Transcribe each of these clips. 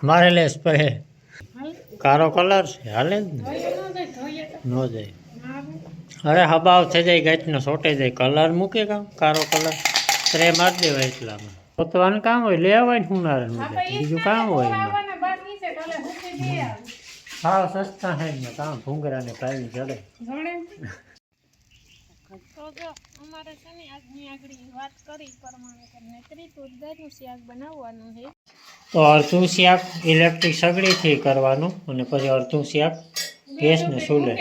મારે less spray કારો colour છે હાલે ને? ન જાય ન અરે હબાવ થઈ જાય ગાંઠનો સોટે જાય. કલર મૂકે કામ કારો કલર? સ્પ્રે મારી દેવાય એટલામાં. પોતવાનું કામ હોય લેવાય ને હું નારે બીજું કામ હોય હાવ સસ્તા હે કામ કામ ભૂંગરાને પાણી ચડે. અમારે છે ને આજની આગળ વાત કરી પ્રમાણે કરીને નેત્રી તુરદાનું શાક બનાવવાનું છે. તો અડધું શાક ઇલેક્ટ્રિક સગડીથી કરવાનું અને પછી અડધું શાક ગેસ ને ચૂલે.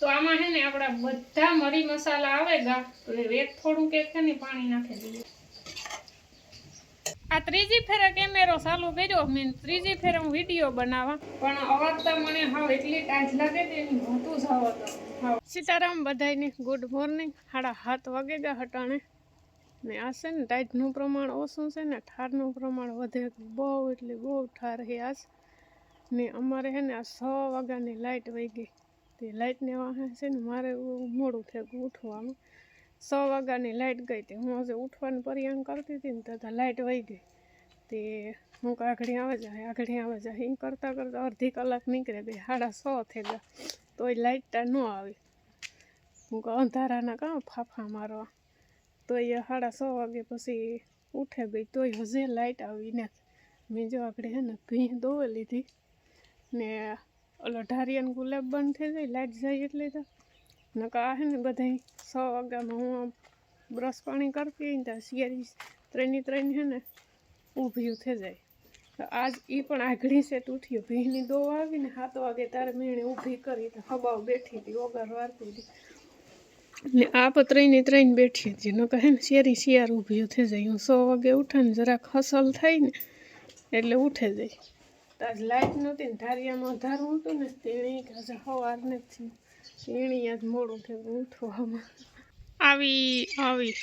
તો આમાં છે ને આપણા બધા મરી મસાલા આવે ગા તો એક થોડું કે છે ને પાણી નાખી દઈએ. આ ત્રીજી ફેરે કેમેરો ચાલુ કર્યો મેં ત્રીજી ફેરે હું વીડિયો બનાવવા પણ અવાજ તો મને હાવ એટલી ટાઈટ લાગે તે એની હોતું જ આવત. સીતારામ બધાની ગુડ મોર્નિંગ સાડા સાત વાગે ગયા હટાણે. ને આ છે ને ટાઈટનું પ્રમાણ ઓછું છે ને ઠારનું પ્રમાણ વધે. બહુ એટલે બહુ ઠાર હે આજ. ને અમારે છે ને આ છ વાગ્યાની લાઇટ વહી ગઈ. તે લાઇટને વાહે છે ને મારે મોડું થઈ ગયું ઉઠવાનું. છ વાગ્યાની લાઇટ ગઈ તે હું હજુ ઉઠવાનું પરિયાણ કરતી હતી ને તથા લાઇટ વહી ગઈ. તે હું કાઘડી આવે જાય આઘડી આવે જાય એમ કરતાં કરતાં અડધી કલાક નીકળે ગઈ સાડા છ થઈ ગયા. તોય લાઇટતા ન આવી. હું કહું, અંધારાના કાં ફાફા મારવા? તોય સાડા છ વાગે પછી ઉઠે ગઈ, તોય હજે લાઇટ આવી ને મેં જો આપણે હે ને ભીં દોવે લીધી ને ઓલો ઢારિયાન ગુલાબ બંધ થઈ જાય લાઇટ જાય એટલે તો. નકા હે ને બધા છ વાગ્યામાં હું આમ બ્રશ પાણી કરતી ત્યાં શિયાળી ત્રણની ત્રણ હે ને ઊભી થઈ જાય. તો આજ એ પણ આઘડી સેટ ઉઠ્યો. ભીની દો આવીને સાત વાગે તારે મેણે ઊભી કરી તો હબાવ બેઠી હતી, ઓગર વારતી હતી. ને આ પત્રયની ત્રણ બેઠી હતી. ન કહે ને, શેરી શિયાર ઊભી થઈ જાય હું સો વાગે ઉઠે ને જરાક હસલ થાય ને એટલે ઉઠે જાય તો આજ લાઇટ નહોતી ને ધારિયામાં અંધારું હતું ને, તેણી આજે સવાર નથી. તેણી આજ મોડું થયું ઉઠવામાં આવી આવી.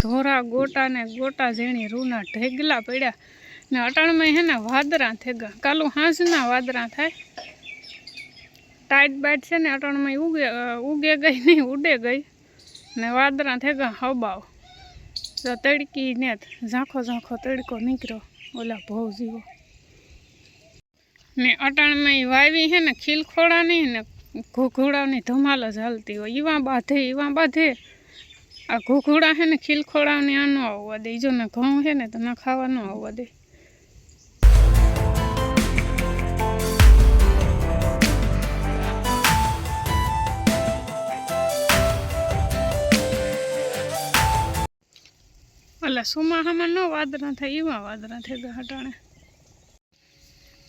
ધોરા ગોટા ને ગોટા ઝીણી રૂના ઢેગલા પડ્યા ને અટાણમાં હે ને વાદરા થેગા. કાલું હાંસના વાદરા થાય. ટાઈટ બાઈટ છે ને અટાણમાં ઉગે ઉગે ગઈ નહીં ઉડે ગઈ ને વાદરા થેગા હબાવ. તો તડકી ને ઝાંખો ઝાંખો તડકો નીકળ્યો ઓલા ભવ જીવો ને અટાણમાં વાવી હે ને ખીલખોડાની ને ઘોઘોડાની ધમાલ જ હાલતી હોય. ઈવા બાંધે ઈવા બાંધે. આ ઘૂઘડા છે ને, ખીલખોડાને આ ન આવવા દે. જો ને ઘઉં છે ને, તો ના ખાવા ન આવવા દે. એટલે સુમાહામાં ન વાદરા થાય એવા વાદરા થઈ ગયા હટાણે.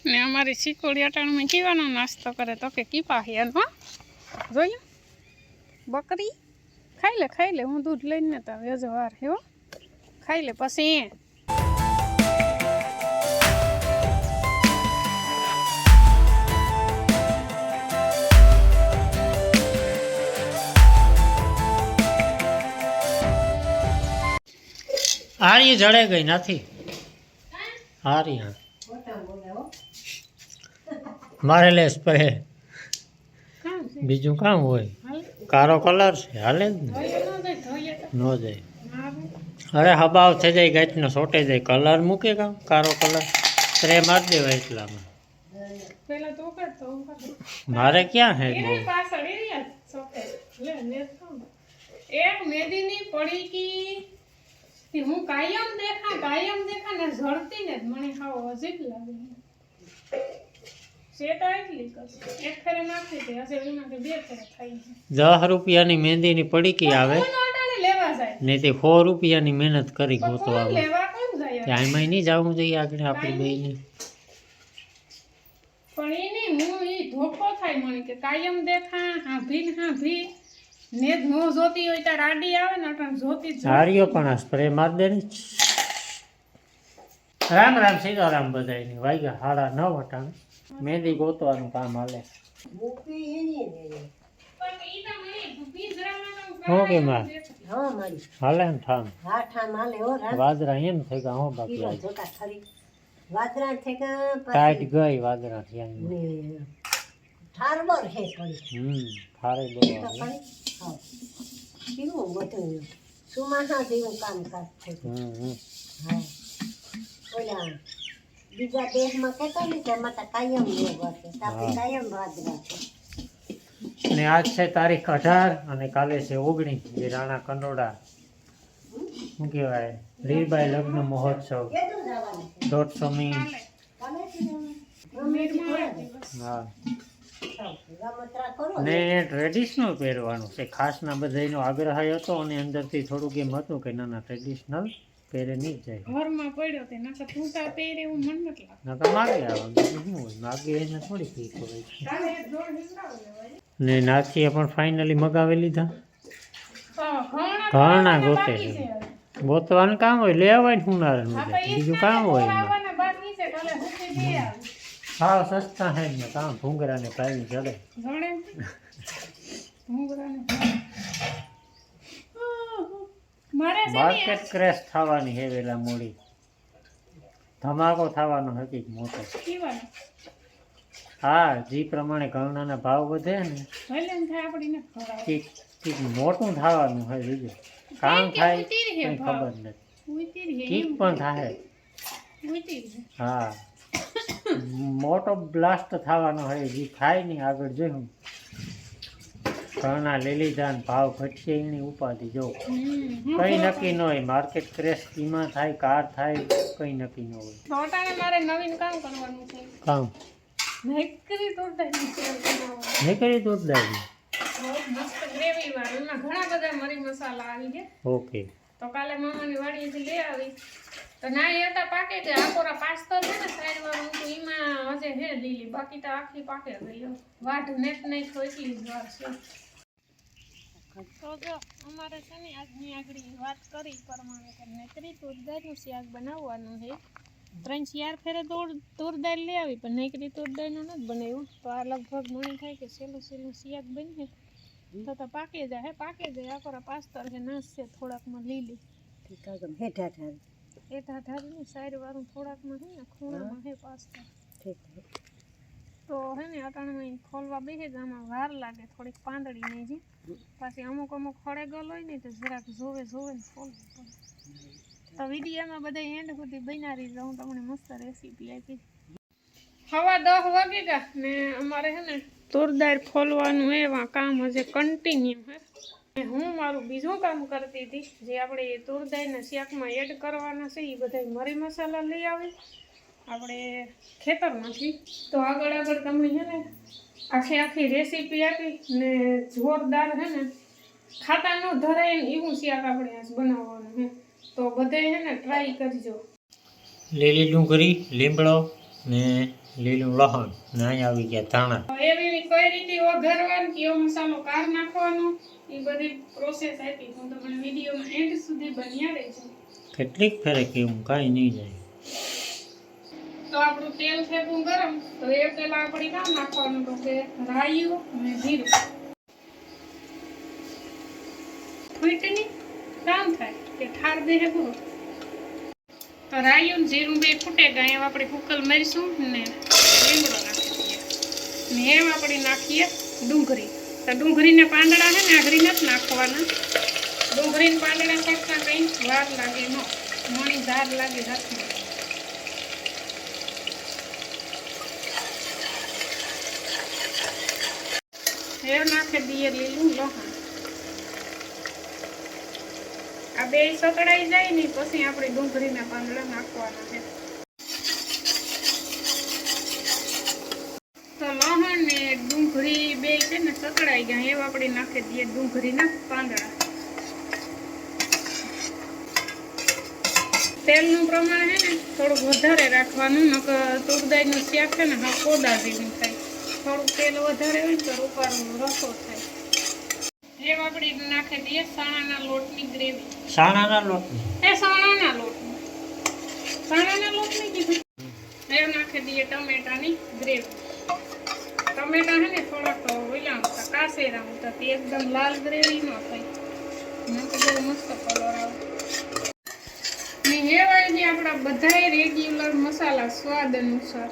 ને અમારી ચીકોડી અટાણમાં કેવાનો નાસ્તો કરે તો કે કીપા હેનો જોયું? બકરી? ખાઈ લે ખાઈ લે. હું દૂધ લઈને તો વેજો વાર હે. ખાઈ લે પછી. એ હારી જડે ગઈ નથી. હારી હા. મારે લે સ્પ્રે કામ બીજું કામ હોય. કારો કલર છે હાલે જ ને. ન જાય. ન જાય અરે હબાવ થઈ જાય ગાંઠનો સોટે જાય. કલર મૂકે કામ કારો કલર? સ્પ્રે મારી દેવાય એટલામાં. મારે ક્યાં હે. એક મેદીની પડીકી થી હું કાયમ દેખા કાયમ દેખા ને ઝડતી ને મને હાવ અજીબ લાગે. દસ રૂપિયાની મહેંદીની પડીકી આવે? ને તે સો રૂપિયાની મહેનત કરી ગોતો આવે. નહીં જવું જોઈએ આગળ આપણે બેને પણ એ હું એ ધોકો થાય મને કે કાયમ દેખા હાભી ને ને જ જોતી હોય ત્યારે આડી આવે ને અટાણે જોતી જ પણ આ સ્પ્રે માર દે ને રામ રામ સીતારામ બધાયને. વાગ્યા હાડા ન અટાણે. મહેંદી ગોતવાનું કામ હાલે. પણ ઈ તો મને પિંજરામાં તો હો કે માં? દેખાય. હા મારી હાલે ને ઠામ વાદરા એમ થઈ ગયા હો બાકી ટાઈટ ગઈ વાદરા થયા ઠારબર હે પડી. હમ થારે બહુ તો આવે ખરી. હા. કેવું બધું સુમાસા જેવું કામ છે હમ હમ. હા. ઓલા બીજા દેશમાં કહેતા ને કે એમાં તો કાયમ છે તો આપણે. કાયમ વાદરા છે અને આજ છે તારીખ અઢાર અને કાલે છે ઓગણીસ જે રાણા કંડોળા શું કહેવાય રીરબાઈ લગ્ન મહોત્સવ કરે. દિવસ. હા ને ટ્રેડિશનલ પહેરવાનું છે ખાસના બધાનો આગ્રહ હતો અને અંદરથી થોડુંક એમ હતું કે ના ના ટ્રેડિશનલ પહેરે નહીં જાય ઘરમાં પડ્યો તે નકર તું પહેરે એવું મન નથી લાગતું. ના તો માગે બીજું શું માગે એને થોડી હિંગડાવી લેવાય. ને નાથીએ પણ ફાઇનલી મગાવી લીધા ઘણા ગોતે. ગોતવાનું કામ હોય લેવાય ને હુનાર બીજું કામ હોય આવી. હા સસ્તા હે ને કામ ચડે ઘણે ઘૂંઘરાને ભાવ. મારે છે ને માર્કેટ ક્રેશ થવાની હે વેલા મોડી. ધમાકો થવાનો હકીક મોટો. હા જે પ્રમાણે ઘઉંના ભાવ વધે ને. કંઈક મોટું થવાનું હોય બીજું. કામ થાય કઈ. ખબર નથી. કીક પણ થાય. હા. મોટો બ્લાસ્ટ થવાનો હોય જે થાય નહીં આગળ જોયું ઘણા લઈ લીધા ભાવ ઘટશે એની ઉપાધિ જો. કઈ નક્કી ન હોય. માર્કેટ ક્રેશ કીમાં થાય કાર થાય કઈ નક્કી ન હોય. મારે નવીન કામ કરવાનું છે. કામ? નકરી તો દહીં સેવ બનાવવાનું. નીકળી દૂધ દાદી બહુ મસ્ત ગ્રેવી વાળું. ઘણા બધા મરી મસાલા આવી ગયા. ઓકે. તો કાલે મામાની વાડીએથી લઈ આવી. તો ના એ હતા પાકે છે આકોરા પાસ્તો છે ને સાઈડ વાળું તો એમાં હજે હે લીલી. બાકી તો આખી પાકે ગયો વાઢ નેટ નહીં તો એટલી જ વાર છે. તો જો અમારે છે ને આજની આગળ વાત કરી પ્રમાણે કે નેકરી તુરદાળનું શાક બનાવવાનું છે. ત્રણ ચાર ફેરે તુર તુરદાળ લઈ આવી પણ નેકરી તુરદાળનું નથી બનાવ્યું. તો આ લગભગ મને થાય કે સહેલું સહેલું શાક બનશે તો તો પાકે જાય હે પાકે જાય. આકોરા પાસ્તર છે નાશ છે થોડાકમાં લીલી હેઠા ઠાર એ ધાધારીની સાઈડ વાળું થોડાકમાં છે ને ખૂણામાં હે પાસ્તર. ઠીક. તો હે ને અટાણમાં ખોલવા બેસે તો આમાં વાર લાગે થોડીક પાંદડી નહીં જી. પાછી અમુક અમુક ખડે ગયેલો હોય ને તો જરાક જોવે જોવે ને ખોલવું પડે તો વિડીયામાં બધા એન્ડ સુધી બન્યા જ હું તમને મસ્ત રેસીપી આપી હવા દસ વાગી ગયા ને અમારે છે ને તુરદાર ફોલવાનું એવા કામ હજે કન્ટિન્યુ હે. હું મારું બીજું કામ કરતી હતી, જે આપણે તુરદારના શાકમાં એડ કરવાના છે એ બધા મરી મસાલા લઈ આવી. આપણે ખેતરમાંથી તો આગળ આગળ તમે છે ને આખી આખી રેસીપી આપી ને જોરદાર છે ને ખાતા ન ધરાય ને એવું શાક આપણે આજ બનાવવાનું છે. તો બધે છે ને ટ્રાય કરજો. લીલી ડુંગળી લીમડો ને લીલું લહણ ને અહીંયા આવી ગયા ધાણા. એવી એવી કઈ રીતે વઘારવાનું કયો મસાલો કાર નાખવાનો? એ બધી પ્રોસેસ આપી હું તમને વિડીયોમાં એન્ડ સુધી બન્યા રહેજો કેટલીક ફેરે કેવું કાંઈ નહીં જાય. તો આપણું તેલ થેલું ગરમ. તો એ પેલા આપણે કામ નાખવાનું તો કે રાયું અને જીરું. ફૂટની કામ થાય કે ઠાર દે પૂરો તો રાયું ને જીરું બે ફૂટે ગયા એમ આપણે કુકલ મારીશું ને લીમડો નાખી દઈએ ને એમ આપણે નાખીએ ડુંગળી. તો ડુંગળીને પાંદડા છે ને આગળી નથી નાખવાના. ડુંગળીને પાંદડા કરતા કંઈ વાર લાગે ન. મણી ધાર લાગે હાથમાં. એ નાખી દઈએ લીલું લહણ આ બે સકડાઈ જાય ને પછી આપણે ડુંગળીના પાંદડા નાખવાના છે. તો લહણ ને ડુંગળી બે છે ને સકડાઈ ગયા. એવા આપણે નાખી દઈએ ડુંગળીના પાંદડા. તેલનું પ્રમાણ છે ને થોડુંક વધારે રાખવાનું, નકર તુરદાઈનું શાક છે ને, હા, કોદા જેવું થાય. થોડુંક તેલ વધારે હોય ને તો રૂપારું રસો થાય. એ આપણી નાખી દઈએ સાણાના લોટની ગ્રેવી સાણાના લોટની? એ સાણાના લોટની સાણાના લોટની કીધું. એ નાખી દઈએ ટમેટાની ગ્રેવી ટમેટા હે ને થોડાક ઓલા હતા કાસેરા હતા તે એકદમ લાલ ગ્રેવી ન થાય. ના તો બહુ મસ્ત કલર આવે. ને આપણા બધાય રેગ્યુલર મસાલા સ્વાદ અનુસાર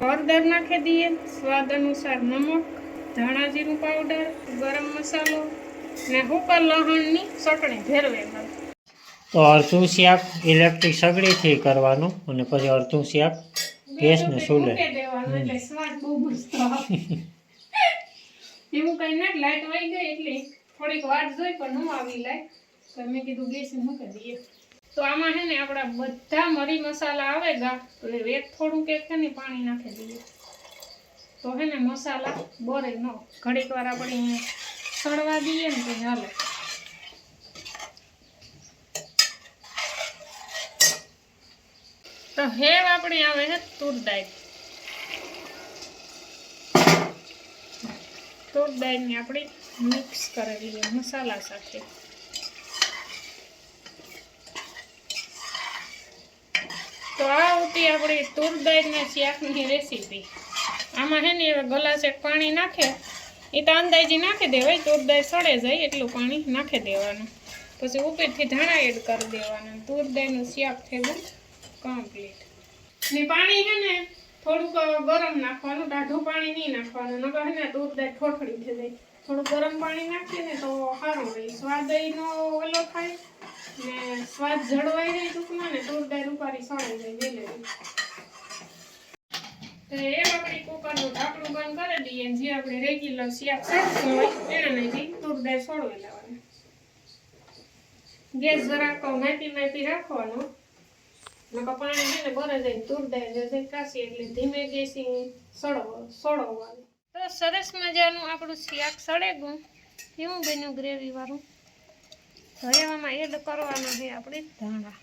હળદર નાખી દઈએ. સ્વાદ અનુસાર નમક ધાણા જીરું પાવડર ગરમ મસાલો ને હુકર લહણની ચટણી ભેરવે તો અડધું શાક ઇલેક્ટ્રિક સગડીથી કરવાનું અને પછી અડધું શાક ગેસને ચૂલે આવે. એવું કઈ ના લાઈટ વહી ગઈ એટલે થોડીક વાર જોઈ પણ ન આવી લાઈટ. તો મેં કીધું ગેસ મૂકી દઈએ. તો આમાં છે ને આપણા બધા મરી મસાલા આવે ગા, તો એ એક થોડું કે છે ને પાણી નાખી દઈએ. તો હે ને મસાલા બોરે ન, ઘડીક વાર આપણે સળવા દઈએ ને તો ચાલે તો હેવ આપણી આવે છે તુર દાળ. તુર દાળને આપણે મિક્સ કરેલી છે મસાલા સાથે. તો આ હતી આપણી તુર દાળના શાકની રેસીપી. આમાં હે ને ગલાસ એક પાણી નાખે. એ તો અંદાજી નાખી દેવાય, તુર દાળ સડે જાય એટલું પાણી નાખી દેવાનું. પછી ઉપરથી ધાણા એડ કરી દેવાના. તુર દાળનું શાક થઈ ગયું કમ્પ્લીટ ને પાણી છે ને થોડુંક ગરમ નાખવાનું ટાઢું પાણી નહીં નાખવાનું. નકર છે ને દૂધ દાળ ઠોઠડી થઈ જાય. થોડું ગરમ પાણી નાખીએ ને તો સારું રહે. સ્વાદ નો ઓલો થાય. ને સ્વાદ જળવાઈ રહે ટૂંકમાં ને દાળ ઉપારી સળી જાય વેલેરી તો એ આપણે કુકરનું ઢાંકણું બંધ કરી દઈએ જે આપણે રેગ્યુલર શાક શાકતું હોય એને દૂધ દાળ છોડવી લેવાનું ગેસ જરાક માપી માપી રાખવાનો. નકર પાણી છે ને બરે જાય તુર દાય જાય કાશી એટલે ધીમે ગેસી સળવો, સળવવાનું. તો સરસ મજાનું આપણું શાક સળે ગયું કેવું બન્યું ગ્રેવી વાળું. હવે આમાં એડ કરવાનો છે આપણે ધાણા.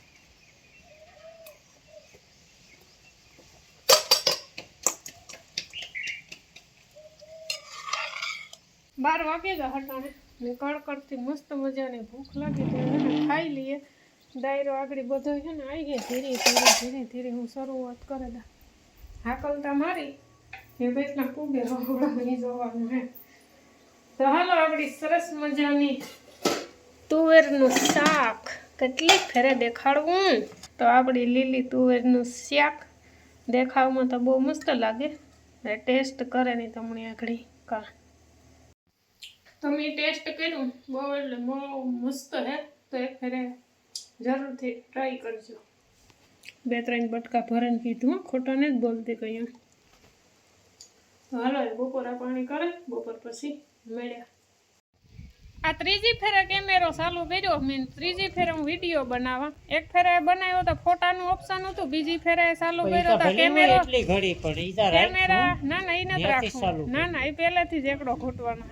બાર વાગ્યા હતા હટાણે. ને કડકડતી મસ્ત મજાની ભૂખ લાગી તો એને ખાઈ લઈએ. ડાયરો આગળ બધો છે ને આવી ગયા. ધીરે ધીરે ધીરે ધીરે હું શરૂઆત કરે દા. હાકલતા મારી. એ બેટના કુબે રોવડા જોવાનું હે તો હાલો, આપણી સરસ મજાની તુવેરનું શાક. કેટલી ફેરે દેખાડવું. તો આપણી લીલી તુવેરનું શાક દેખાવમાં તો બહુ મસ્ત લાગે. ટેસ્ટ કરે નહીં તમને આગળ કા. તો મેં ટેસ્ટ કર્યું. બહુ એટલે બહુ મસ્ત હે. તો એક ફેરે જરૂરથી ટ્રાય કરજો. બે ત્રણ બટકા ભરણ કીધું ખોટાને જ બોલતી કહ્યું હાલો, બપોરા પાણી કરે. બપોર પછી મળ્યા. આ ત્રીજી ફેરે કેમેરો ચાલુ કર્યો મેં ત્રીજી ફેરે હું વીડિયો બનાવવા. એક ફેરે બનાવ્યો તો ફોટાનું ઓપ્શન હતું બીજી ફેરે ચાલુ કર્યો તો કેમેરો એટલી ઘડી પણ ઈ કેમેરા ના ના એ નથી રાખવું. ના ના એ પહેલેથી જ એકડો ઘૂંટવાનો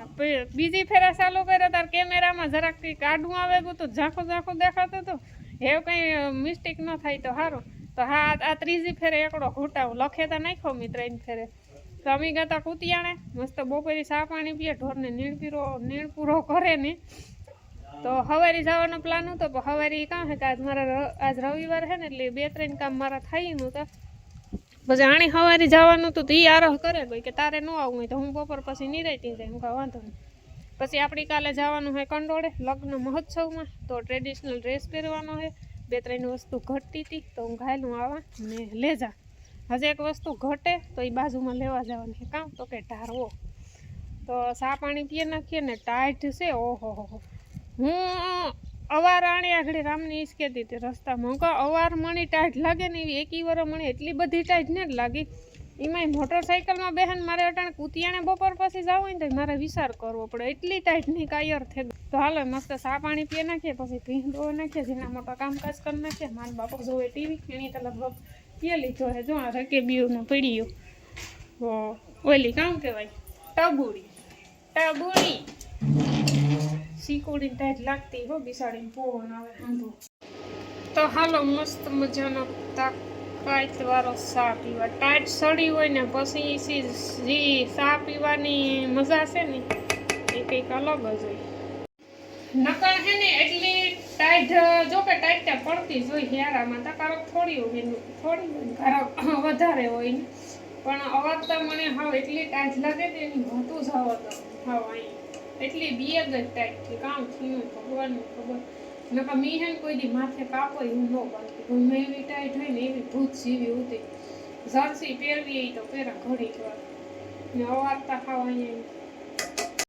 બીજી ફેરે ચાલુ કર્યો તાર કેમેરામાં જરાક કંઈ કાઢવું આવે ગયું તો ઝાંખું ઝાંખું દેખાતું હતું એવું કંઈ મિસ્ટેક ન થાય તો સારું તો હા આ- ત્રીજી ફેરે એકડો ઘૂંટાવું લખે તો નાખ્યો મિત્ર ત્રણ ફેરે. તો અમે ગયા કુતિયાણે. મસ્ત બપોરે ચા પાણી પીએ, ઢોરને નીણપીરો નીણપૂરો નીણ પૂરો કરે ને. તો હવારી જવાનો પ્લાન હતો, પણ એ કાં છે કે આજ મારા આજ રવિવાર છે ને, એટલે બે ત્રણ કામ મારા થાય નહોતા. પછી આણી સવારે જવાનું હતું, તો એ આરહ કરે ભાઈ કે તારે ન આવું હોય તો હું બપોર પછી નિરાયતી જાય હું કાંઈ વાંધો નહીં. પછી આપણી કાલે જવાનું હોય કંડોળે, લગ્ન મહોત્સવમાં, તો ટ્રેડિશનલ ડ્રેસ પહેરવાનો છે. બે ત્રણ વસ્તુ ઘટતી હતી, તો હું ઘાયલું આવા ને લેજા. હજી એક વસ્તુ ઘટે તો એ બાજુમાં લેવા જવાની છે. કામ તો કે ઢારવો. તો સા પાણી પીએ નાખીએ ને ટાઈટ છે. ઓહો હો હો. હું અવાર આણી આગળ રામની ઈજ કહેતી હતી રસ્તામાં. હું કહું, અવાર મણી ટાઈટ લાગે ને એવી એકી વર મણી એટલી બધી ટાઈટ ને જ લાગી. એમાંય મોટરસાઇકલમાં બેહન મારે અટાણે કૂતિયાણે બપોર પછી જવું હોય ને તો મારે વિચાર કરવો પડે. એટલી ટાઈટની કાયર થઈ ગઈ. તો હાલો, મસ્ત સા પાણી પીએ નાખીએ, પછી ભીંગ ધોઈ નાખીએ જેના મોટા કામકાજ કરી નાખીએ. મારા બાપો જોવે ટીવી, એની તો લગભગ પીએ લીધો હે જો આ રકે બીયું ને પીડ્યું. ઓ ઓલી કામ કહેવાય? ટબુડી ટબુડી શીકોડીને ટાઈટ લાગતી હો, બિસાડીને પોવન આવે આંધો. તો હાલો મસ્ત મજાનો તાકાત વાળો ચા પીવા. ટાઈટ સડી હોય ને, પછી સી- જે સા પીવાની મજા છે ને, એ કંઈક અલગ જ હોય. નકર હે ને, એટલી ટાઈટ જો કે ટાઈટ પડતી જ હોય હિયારામાં તકારો થોડી હોય થોડી કારો વધારે હોય ને. પણ અવાજ તો મને હાવ એટલી ટાઈટ લાગે ને એની હોતું જ હાવ હતો, હાવ અહીં એટલી બેગ જ ટાઈટથી કામ થયું ભગવાનને ખબર. નકા મી હે કોઈ દી માથે કાપો એવું ન બાંધતી ગમે એવી ટાઈટ હોય ને એવી ભૂત જેવી ઉતી જર્સી પહેરવી એ તો પહેરા ઘડી વાર. ને અવાજ તો હાવ અહીંયા